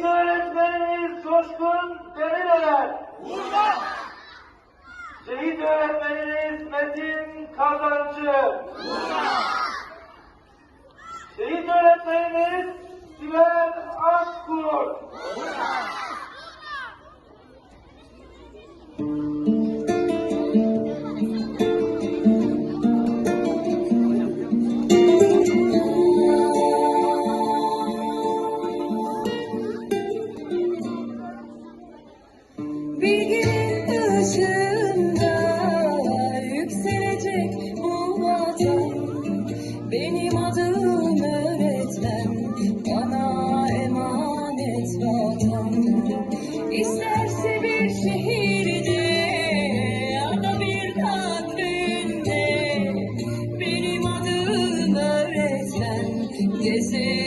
Biz öğretmeniniz Coşkun Deliler. Vurma! Şehit öğretmeniniz Metin Kazancı. Vurma! Şehit öğretmeniniz Sibel Akkur. Vurma! başında yükselecek bu vatan. Benim adım öğretmen, bana emanet vatan. İsterse bir şehirde ya bir kabrinde, benim adım öğretmen, gezerim.